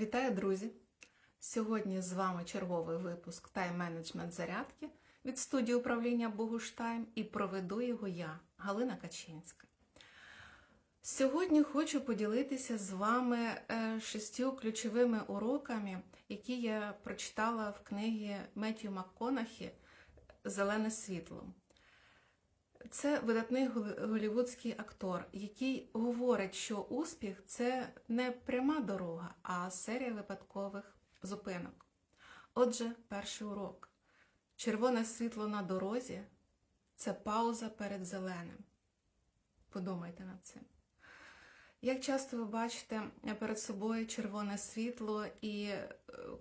Вітаю, друзі! Сьогодні з вами черговий випуск тайм-менеджмент зарядки від студії управління Богуштайм і проведу його я, Галина Качинська. Сьогодні хочу поділитися з вами е, шістю ключовими уроками, які я прочитала в книгі Меттью МакКонахі Зелене світло. Це видатний голівудський актор, який говорить, що успіх це не пряма дорога, а серія випадкових зупинок. Отже, перший урок. Червоне світло на дорозі це пауза перед зеленим. Подумайте над цим. Як часто ви бачите перед собою червоне світло, і е,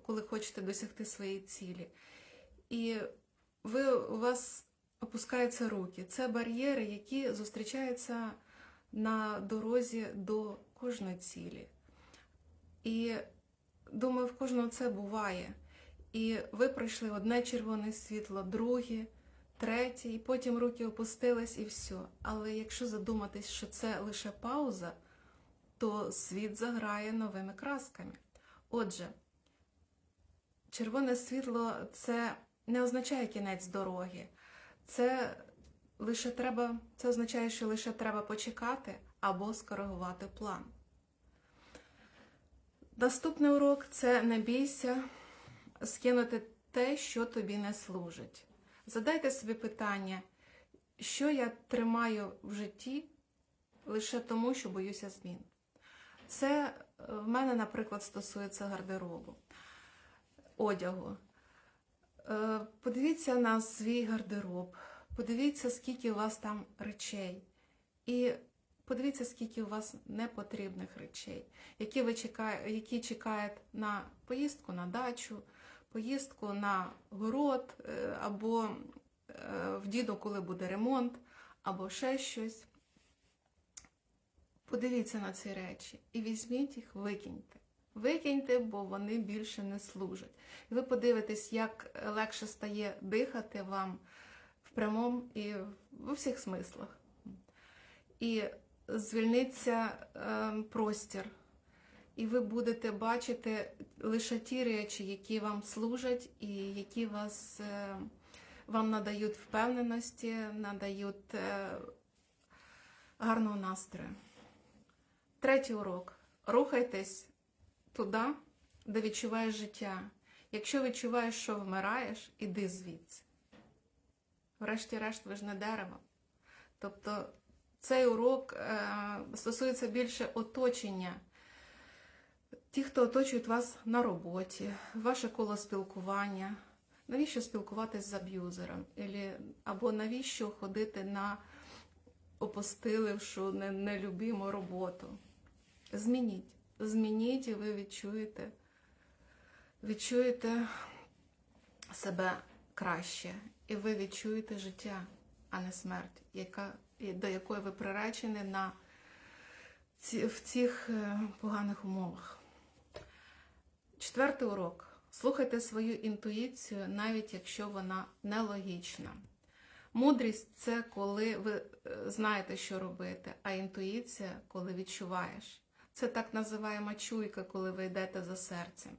коли хочете досягти своєї цілі, і ви, у вас опускаються руки. Це бар'єри, які зустрічаються на дорозі до кожної цілі. І думаю, в кожного це буває. І ви пройшли одне червоне світло, друге, третє, і потім руки опустились і все. Але якщо задуматись, що це лише пауза, то світ заграє новими красками. Отже, червоне світло це не означає кінець дороги. Це лише треба, це означає, що лише треба почекати або скоригувати план. Наступний урок це не бійся скинути те, що тобі не служить. Задайте собі питання, що я тримаю в житті лише тому, що боюся змін. Це е, в мене, наприклад, стосується гардеробу, одягу. Е, Подивіться на свій гардероб, подивіться, скільки у вас там речей. І подивіться, скільки у вас непотрібних речей, які ви чекає, які чекають на поїздку на дачу, поїздку на город, е, або е, в діду, коли буде ремонт, або ще щось. Подивіться на ці речі і візьміть їх, викиньте. Викиньте, бо вони більше не служать. І ви подивитесь, як легше стає дихати вам в прямому і в усіх смислах. І звільниться е, простір, і ви будете бачити лише ті речі, які вам служать, і які вас, е, вам надають впевненості, надають е, гарного настрою. Третій урок. Рухайтесь туди, де відчуваєш життя. Якщо відчуваєш, що вмираєш, іди звідси. Врешті-решт, ви ж не дерево. Тобто цей урок е, стосується більше оточення. Ті, хто оточують вас на роботі, ваше коло спілкування. Навіщо спілкуватись з аб'юзером? Або навіщо ходити на опостилившу, не- нелюбиму роботу? Змініть. Змініть, і ви відчуєте, відчуєте себе краще. І ви відчуєте життя, а не смерть, яка, до якої ви приречені на в цих е, поганих умовах. Четвертий урок. Слухайте свою інтуїцію, навіть якщо вона нелогічна. Мудрість це коли ви е, знаєте, що робити, а інтуїція, коли відчуваєш. Це так називаємо чуйка, коли ви йдете за серцем.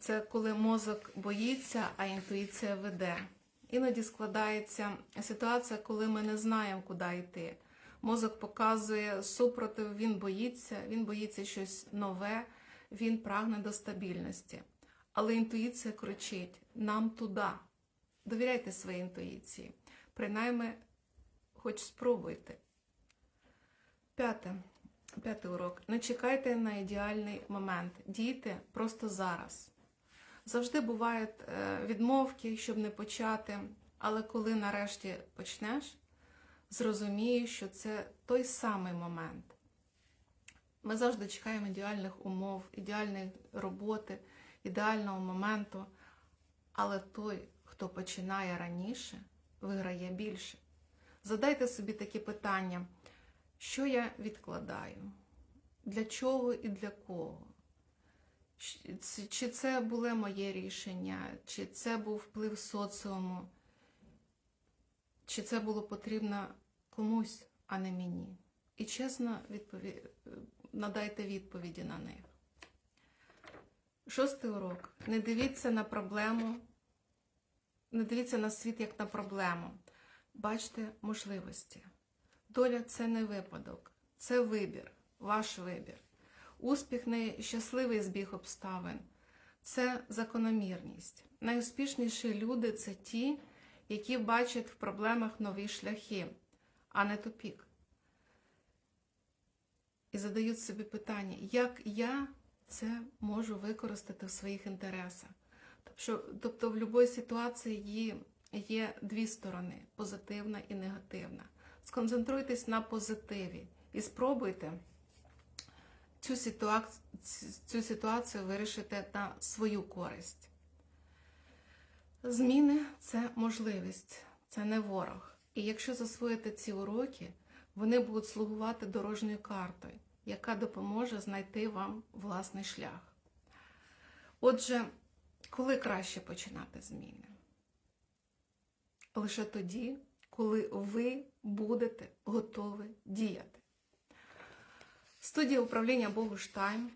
Це коли мозок боїться, а інтуїція веде. Іноді складається ситуація, коли ми не знаємо, куди йти. Мозок показує супротив, він боїться, він боїться щось нове, він прагне до стабільності. Але інтуїція кричить: нам туди. Довіряйте своїй інтуїції. Принаймні, хоч спробуйте. П'яте. П'ятий урок. Не чекайте на ідеальний момент. Дійте просто зараз. Завжди бувають е, відмовки, щоб не почати, але коли нарешті почнеш, зрозумієш, що це той самий момент. Ми завжди чекаємо ідеальних умов, ідеальної роботи, ідеального моменту, але той, хто починає раніше, виграє більше. Задайте собі такі питання. Що я відкладаю? Для чого і для кого? Чи це було моє рішення, чи це був вплив соціуму, чи це було потрібно комусь, а не мені? І чесно відпові... надайте відповіді на них. Шостий урок. Не дивіться на проблему, не дивіться на світ як на проблему. Бачте можливості. Доля це не випадок, це вибір, ваш вибір. Успіх не щасливий збіг обставин, це закономірність. Найуспішніші люди це ті, які бачать в проблемах нові шляхи, а не тупік. І задають собі питання, як я це можу використати в своїх інтересах. Тобто, тобто в будь-якій ситуації є, є дві сторони позитивна і негативна. Сконцентруйтесь на позитиві і спробуйте цю ситуацію, цю ситуацію вирішити на свою користь. Зміни це можливість, це не ворог. І якщо засвоїте ці уроки, вони будуть слугувати дорожньою картою, яка допоможе знайти вам власний шлях. Отже, коли краще починати зміни? Лише тоді, коли ви будете готові діяти. Студія управління Богуштайм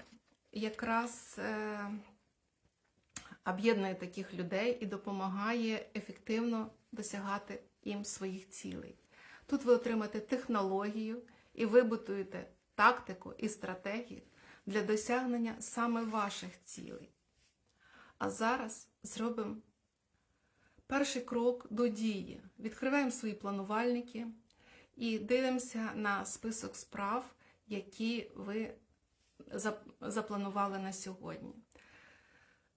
якраз е, об'єднує таких людей і допомагає ефективно досягати їм своїх цілей. Тут ви отримаєте технологію і вибудуєте тактику і стратегію для досягнення саме ваших цілей. А зараз зробимо перший крок до дії. Відкриваємо свої планувальники і дивимося на список справ, які ви запланували на сьогодні.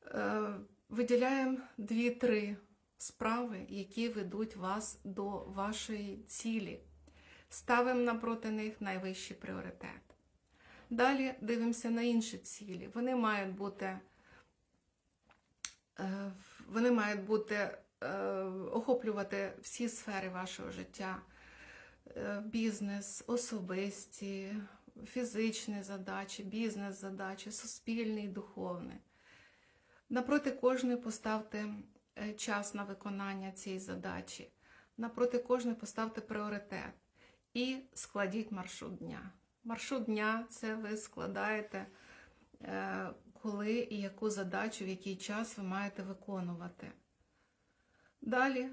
Е, виділяємо 2-3 справи, які ведуть вас до вашої цілі. Ставимо напроти них найвищий пріоритет. Далі дивимося на інші цілі. Вони мають бути, е, вони мають бути охоплювати всі сфери вашого життя: Е, бізнес, особисті, фізичні задачі, бізнес-задачі, суспільний, духовний. Напроти кожної поставте е, час на виконання цієї задачі. Напроти кожної поставте пріоритет і складіть маршрут дня. Маршрут дня це ви складаєте, е, коли і яку задачу, в який час ви маєте виконувати. Далі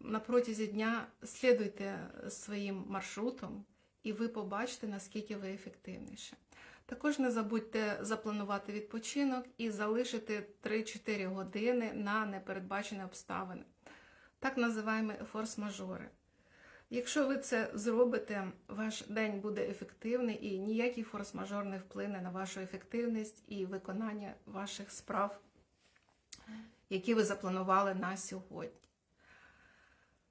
на, протязі дня слідуйте своїм маршрутом, і ви побачите, наскільки ви ефективніше. Також не забудьте запланувати відпочинок і залишити 3-4 години на непередбачені обставини. Так називаємо форс-мажори. Якщо ви це зробите, ваш день буде ефективний і ніякий форс-мажор не вплине на вашу ефективність і виконання ваших справ, які ви запланували на сьогодні.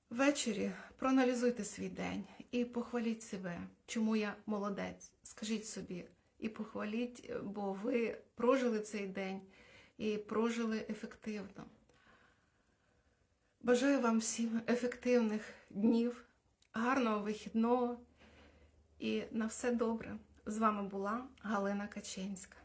Ввечері проаналізуйте свій день і похваліть себе, чому я молодець. Скажіть собі і похваліть, бо ви прожили цей день і прожили ефективно. Бажаю вам всім ефективних днів, гарного вихідного і на все добре. З вами була Галина Каченська.